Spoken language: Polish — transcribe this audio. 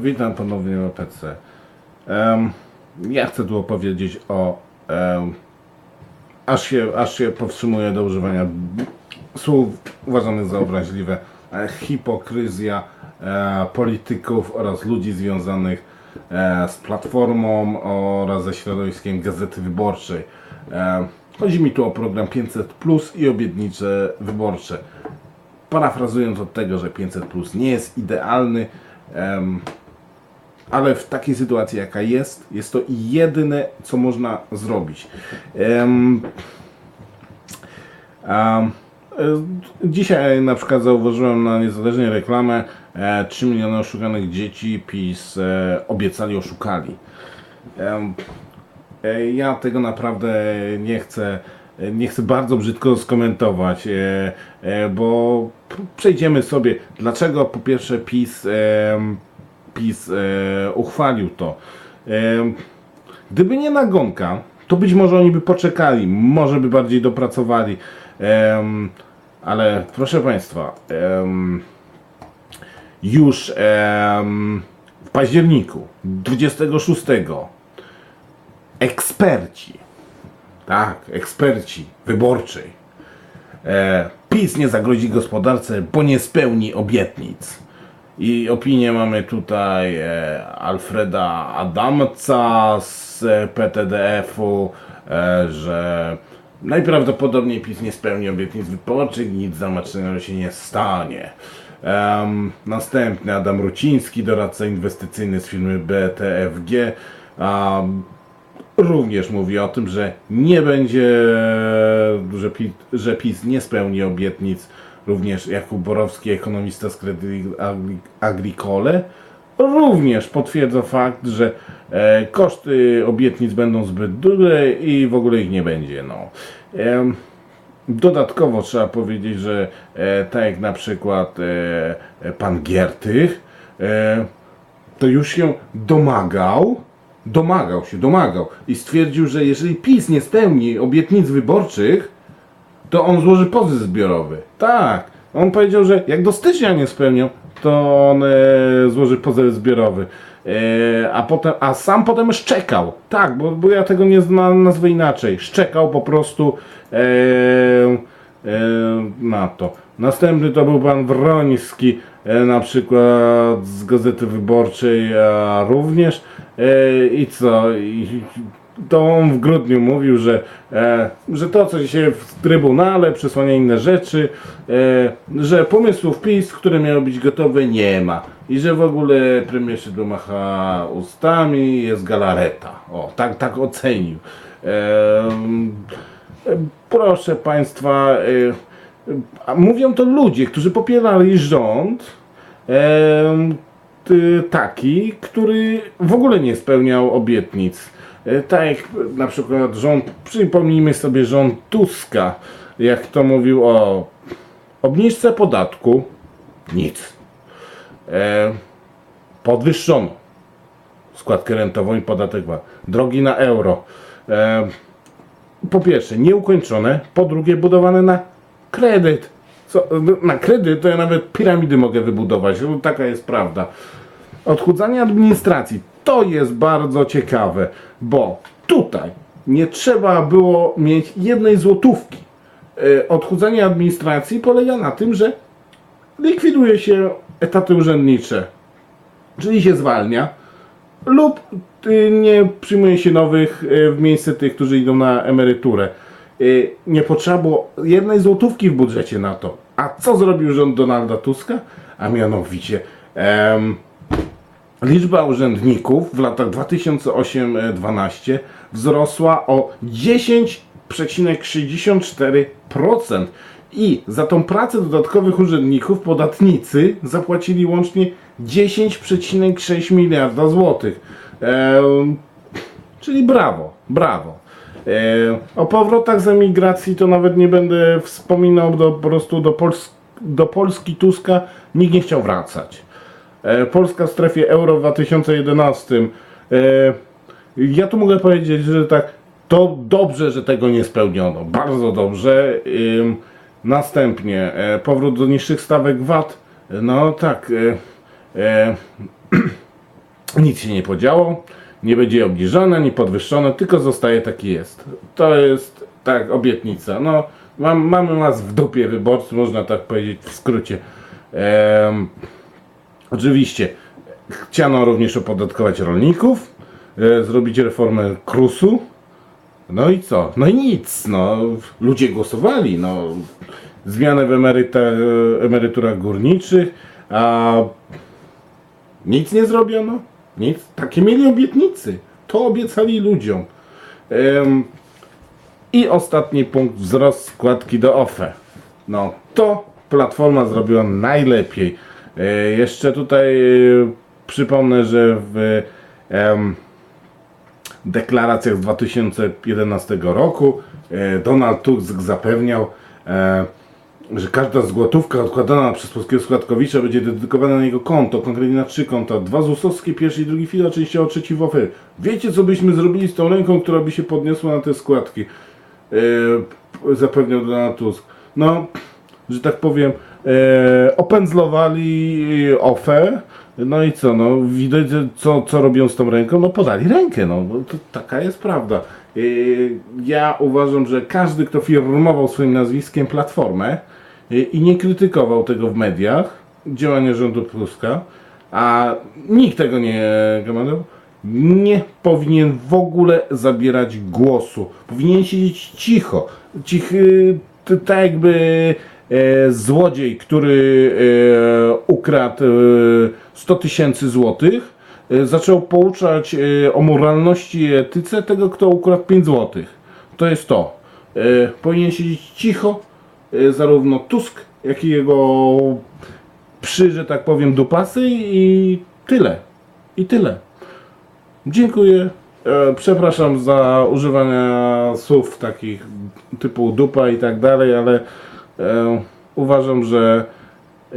Witam ponownie w OPC. Em, ja chcę tu opowiedzieć o. em, aż, się, aż się powstrzymuję do używania słów uważanych za obraźliwe. e, Hipokryzja e, polityków oraz ludzi związanych e, z platformą oraz ze środowiskiem Gazety Wyborczej. E, chodzi mi tu o program 500 Plus i obietnice wyborcze. Parafrazując od tego, że 500 Plus nie jest idealny. em, ale w takiej sytuacji, jaka jest, jest to jedyne, co można zrobić. A, e, dzisiaj na przykład zauważyłem na niezależnej reklamę e, 3 miliony oszukanych dzieci PiS e, obiecali, oszukali. E, Ja tego naprawdę nie chcę, e, nie chcę bardzo brzydko skomentować, e, e, bo przejdziemy sobie, dlaczego po pierwsze PiS, PiS e, uchwalił to. Em, Gdyby nie nagonka, to być może oni by poczekali, może by bardziej dopracowali. Em, ale proszę Państwa, już w październiku 26 eksperci, tak, eksperci wyborczej, e, PiS nie zagrozi gospodarce, bo nie spełni obietnic. I opinię mamy tutaj e, Alfreda Adamca z e, PTDF-u, e, że najprawdopodobniej PiS nie spełni obietnic wyborczych, nic zamacznego się nie stanie. Następny Adam Ruciński, doradca inwestycyjny z firmy BTFG, również mówi o tym, że nie będzie, że PiS, że PiS nie spełni obietnic. Również Jakub Borowski, ekonomista z Credit Agri- Agricole, również potwierdza fakt, że e, koszty obietnic będą zbyt duże i w ogóle ich nie będzie. No. Em, Dodatkowo trzeba powiedzieć, że e, tak jak na przykład e, e, pan Giertych, e, to już się domagał, domagał się, domagał i stwierdził, że jeżeli PiS nie spełni obietnic wyborczych, to on złoży pozew zbiorowy. Tak, on powiedział, że jak do stycznia nie spełnią, to on e, złoży pozew zbiorowy. E, a, potem, a sam potem szczekał. Tak, bo, bo ja tego nie zna, nazwę inaczej. Szczekał po prostu e, e, na to. Następny to był pan Wroński, e, na przykład z Gazety Wyborczej a również. E, I co? I, to on w grudniu mówił, że, e, że to, co się w Trybunale przesłania inne rzeczy, e, że pomysłów PiS, które miały być gotowe, nie ma. I że w ogóle premier Szydło macha ustami, jest galareta. O, tak, tak ocenił. E, proszę Państwa, e, a mówią to ludzie, którzy popierali rząd, ty- taki, który w ogóle nie spełniał obietnic. E, Tak jak na przykład rząd, przypomnijmy sobie rząd Tuska, jak to mówił o obniżce podatku, nic. E, podwyższono składkę rentową i podatek VAT. Drogi na euro. E, po pierwsze, nieukończone, po drugie, budowane na kredyt. Co, na kredyt to ja nawet piramidy mogę wybudować, no, taka jest prawda. Odchudzanie administracji to jest bardzo ciekawe, bo tutaj nie trzeba było mieć jednej złotówki. E, Odchudzanie administracji polega na tym, że likwiduje się etaty urzędnicze, czyli się zwalnia, lub y, nie przyjmuje się nowych y, w miejsce tych, którzy idą na emeryturę. Y, Nie potrzeba było jednej złotówki w budżecie na to. A co zrobił rząd Donalda Tuska? A mianowicie em, liczba urzędników w latach 2008-2012 wzrosła o 10,64% i za tą pracę dodatkowych urzędników podatnicy zapłacili łącznie 10,6 miliarda złotych. Czyli brawo, brawo. O powrotach z emigracji to nawet nie będę wspominał, do, po prostu do, Pols do Polski Tuska nikt nie chciał wracać. E, Polska w strefie euro w 2011. E, ja tu mogę powiedzieć, że tak, to dobrze, że tego nie spełniono. Bardzo dobrze. Następnie e, powrót do niższych stawek VAT. No tak. Nic się nie podziało, nie będzie obniżone, ani podwyższone, tylko zostaje taki jest. To jest tak obietnica. No, mam, mamy was w dupie wyborcy, można tak powiedzieć w skrócie. Em, oczywiście chciano również opodatkować rolników, e, zrobić reformę KRUS-u. No i co? No i nic. No, ludzie głosowali. No, zmiany w emeryta, emeryturach górniczych, a nic nie zrobiono. Nic. Takie mieli obietnicy. To obiecali ludziom. Em, I ostatni punkt, wzrost składki do OFE. No, to Platforma zrobiła najlepiej. E, jeszcze tutaj e, przypomnę, że w em, deklaracjach z 2011 roku e, Donald Tusk zapewniał, e, że każda złotówka odkładana przez polskiego składkowicza będzie dedykowana na jego konto, konkretnie na trzy konta. Dwa ZUS-owskie, pierwszy i drugi filar, częściowo trzeci w OFE. Wiecie, co byśmy zrobili z tą ręką, która by się podniosła na te składki? P- zapewniał Donald Tusk. No, że tak powiem, e, opędzlowali OFE. No i co, no widać, co, co robią z tą ręką, no podali rękę, no to taka jest prawda. E, ja uważam, że każdy, kto firmował swoim nazwiskiem Platformę i nie krytykował tego w mediach, działania rządu Tuska, a nikt tego nie komentował, nie powinien w ogóle zabierać głosu. Powinien siedzieć cicho. Cichy, tak jakby e, złodziej, który e, ukradł e, 100 tysięcy złotych, e, zaczął pouczać e, o moralności i etyce tego, kto ukradł 5 złotych. To jest to. E, powinien siedzieć cicho, zarówno Tusk, jak i jego przy, że tak powiem, dupasy i tyle. I tyle. Dziękuję. E, Przepraszam za używania słów takich typu dupa i tak dalej, ale e, uważam, że e,